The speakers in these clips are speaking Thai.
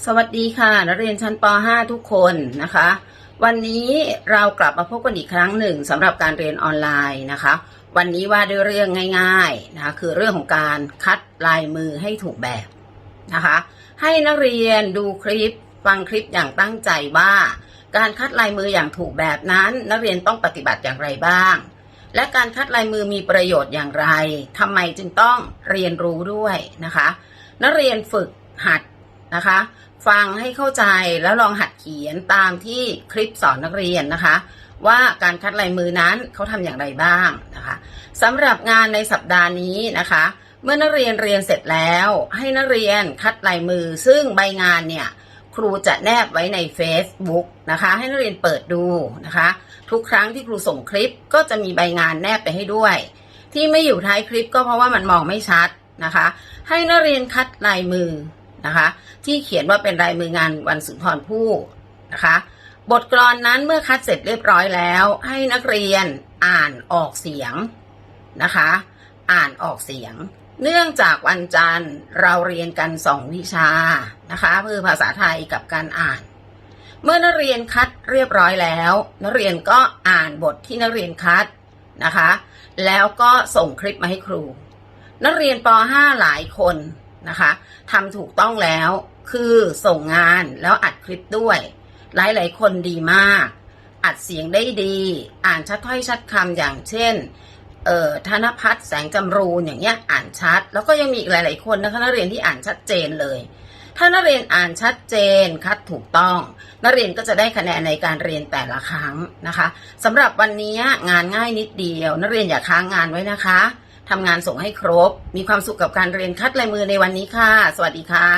สวัสดีค่ะนักเรียนชั้นป .5 ทุกคนนะคะ วันนี้เรากลับมาพบกันอีกครั้งหนึ่งสำหรับการเรียนออนไลน์นะคะ วันนี้ว่าด้วยเรื่องง่ายๆนะคะคือเรื่องของการคัดลายมือให้ถูกแบบนะคะ ให้นักเรียนดูคลิปฟังคลิปอย่างตั้งใจว่า การคัดลายมืออย่างถูกแบบนั้น นักเรียนต้องปฏิบัติอย่างไรบ้าง และการคัดลายมือมีประโยชน์อย่างไรทำไมจึงต้องเรียนรู้ด้วยนะคะ นักเรียนฝึกหัด นะคะ ฟังให้เข้าใจแล้วลองหัดเขียนตามที่คลิปสอนนักเรียนนะคะ ว่าการคัดลายมือนั้นเขาทำอย่างไรบ้างนะคะสำหรับงานในสัปดาห์นี้นะคะ เมื่อนักเรียนเรียนเสร็จแล้ว ให้นักเรียนคัดลายมือ ซึ่งใบงานเนี่ยครูจะแนบไว้ใน Facebook นะคะ ให้นักเรียนเปิดดูนะคะ ทุกครั้งที่ครูส่งคลิปก็จะมีใบงานแนบไปให้ด้วย ที่ไม่อยู่ท้ายคลิปก็เพราะว่ามันมองไม่ชัดนะคะ ให้นักเรียนคัดลายมือ นะคะ ที่เขียนว่าเป็นลายมืองานวันสุนทรภู่นะคะ บทกลอนนั้นเมื่อคัดเสร็จเรียบร้อยแล้ว ให้นักเรียนอ่านออกเสียงนะคะ อ่านออกเสียง เนื่องจากวันจันทร์เราเรียนกันสองวิชานะคะคือภาษาไทยกับการอ่าน เมื่อนักเรียนคัดเรียบร้อยแล้ว นักเรียนก็อ่านบทที่นักเรียนคัดนะคะ แล้วก็ส่งคลิปมาให้ครู นักเรียนป .5 หลายคน นะคะทำถูกต้องแล้วคือส่งงานแล้วอัดคลิปด้วย หลายๆ คนดีมาก อัดเสียงได้ดี อ่านชัดถ้อยชัดคำอย่างเช่นเอ่อธนพัฒน์แสงจำรูนอย่างเงี้ยอ่านชัด แล้วก็ยังมีอีกหลาย ๆ คนนะคะนักเรียนที่อ่านชัดเจนเลย ถ้านักเรียนอ่านชัดเจนคัดถูกต้อง นักเรียนก็จะได้คะแนนในการเรียนแต่ละครั้งนะคะสำหรับวันนี้งานง่ายนิดเดียว นักเรียนอย่าค้างงานไว้นะคะ ทำงานส่งให้ครบ มีความสุขกับการเรียนคัดลายมือในวันนี้ค่ะ สวัสดีค่ะ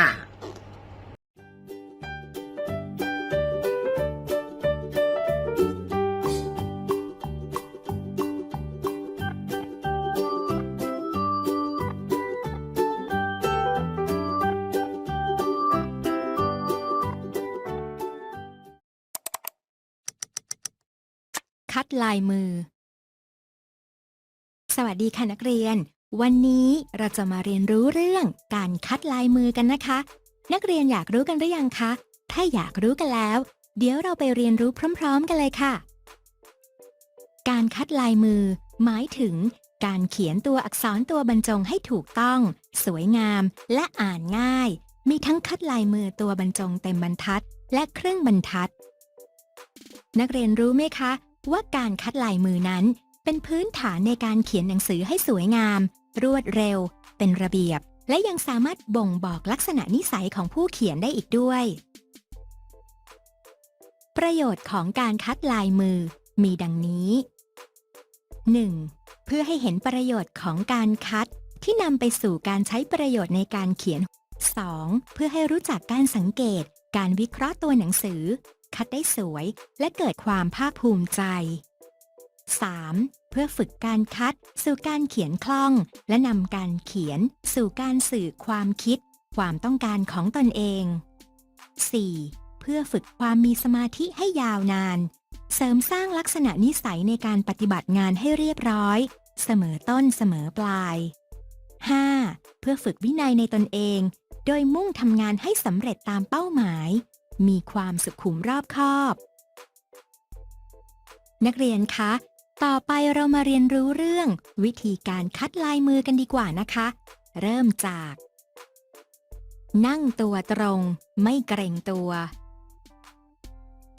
คัดลายมือ สวัสดีค่ะนักเรียน วันนี้เราจะมาเรียนรู้เรื่องการคัดลายมือกันนะคะ นักเรียนอยากรู้กันหรือยังคะ ถ้าอยากรู้กันแล้ว เดี๋ยวเราไปเรียนรู้พร้อม ๆ กันเลยค่ะ การคัดลายมือ หมายถึง การเขียนตัวอักษรตัวบรรจงให้ถูกต้อง สวยงาม และอ่านง่าย มีทั้งคัดลายมือตัวบรรจงเต็มบรรทัด และครึ่งบรรทัด นักเรียนรู้ไหมคะว่าการคัดลายมือนั้น เป็นพื้นฐานในการเขียนหนังสือให้สวยงาม รวดเร็ว เป็นระเบียบ และยังสามารถบ่งบอกลักษณะนิสัยของผู้เขียนได้อีกด้วย ประโยชน์ของการคัดลายมือมีดังนี้ 1. เพื่อให้เห็นประโยชน์ของการคัดที่นำไปสู่การใช้ประโยชน์ในการเขียน 2. เพื่อให้รู้จักการสังเกต การวิเคราะห์ตัวหนังสือ คัดได้สวย และเกิดความภาคภูมิใจ 3. เพื่อฝึกการคัด สู่การเขียนคล่อง และนำการเขียน สู่การสื่อความคิด ความต้องการของตนเอง 4. เพื่อฝึกความมีสมาธิให้ยาวนาน เสริมสร้างลักษณะนิสัยในการปฏิบัติงานให้เรียบร้อย เสมอต้นเสมอปลาย 5. เพื่อฝึกวินัยในตนเอง โดยมุ่งทำงานให้สำเร็จตามเป้าหมาย มีความสุขุมรอบคอบ นักเรียนคะ ต่อไปเรามาเรียนรู้เรื่อง วิธีการคัดลายมือกันดีกว่านะคะ เริ่มจาก นั่งตัวตรง ไม่เกรงตัว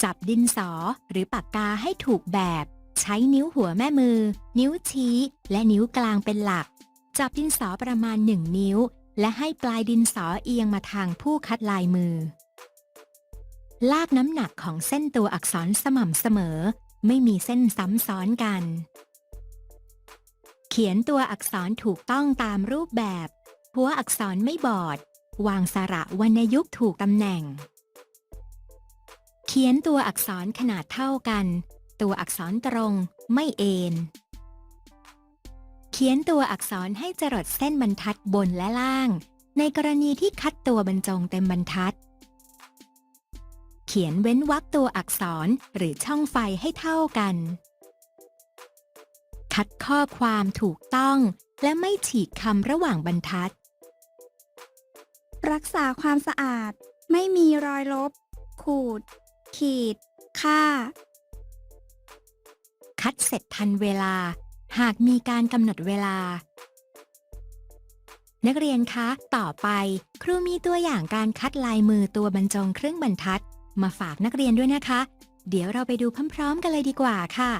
จับดินสอหรือปากกาให้ถูกแบบ ใช้นิ้วหัวแม่มือ นิ้วชี้ และนิ้วกลางเป็นหลัก จับดินสอประมาณหนึ่งนิ้ว และให้ปลายดินสอเอียงมาทางผู้คัดลายมือ ลากน้ำหนักของเส้นตัวอักษรสม่ำเสมอ ไม่มีเส้นซ้ำซ้อนกัน เขียนตัวอักษรถูกต้องตามรูปแบบ หัวอักษรไม่บอด วางสระวรรณยุกถูกตำแหน่ง เขียนตัวอักษรขนาดเท่ากัน ตัวอักษรตรงไม่เอ็นเขียนตัวอักษรให้จรดเส้นบรรทัดบนและล่าง ในกรณีที่คัดตัวบรรจงเต็มบรรทัด ขียนเว้นวรรคตัวอักษรหรือช่องไฟให้เท่ากัน คัดข้อความถูกต้องและไม่ฉีกคำระหว่างบรรทัด รักษาความสะอาด ไม่มีรอยลบ ขูด ขีด ค่า คัดเสร็จทันเวลา หากมีการกำหนดเวลา นักเรียนคะ ต่อไป ครูมีตัวอย่างการคัดลายมือตัวบรรจงเครื่องบรรทัด มาฝากนักเรียนด้วยนะคะ เดี๋ยวเราไปดูพร้อมๆกันเลยดีกว่าค่ะ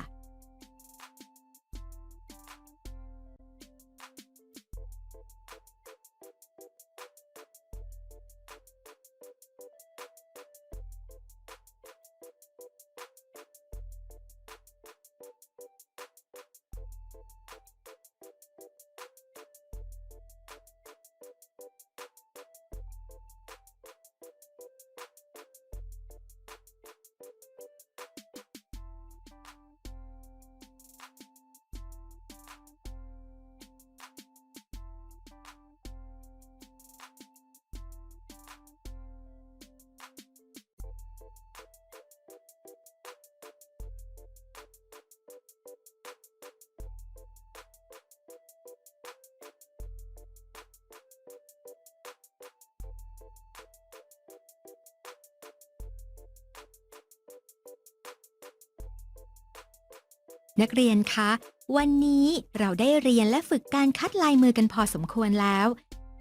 นักเรียนคะ วันนี้เราได้เรียนและฝึกการคัดลายมือกันพอสมควรแล้ว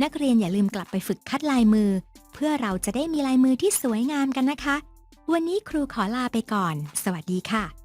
นักเรียนอย่าลืมกลับไปฝึกคัดลายมือ เพื่อเราจะได้มีลายมือที่สวยงามกันนะคะ วันนี้ครูขอลาไปก่อน สวัสดีค่ะ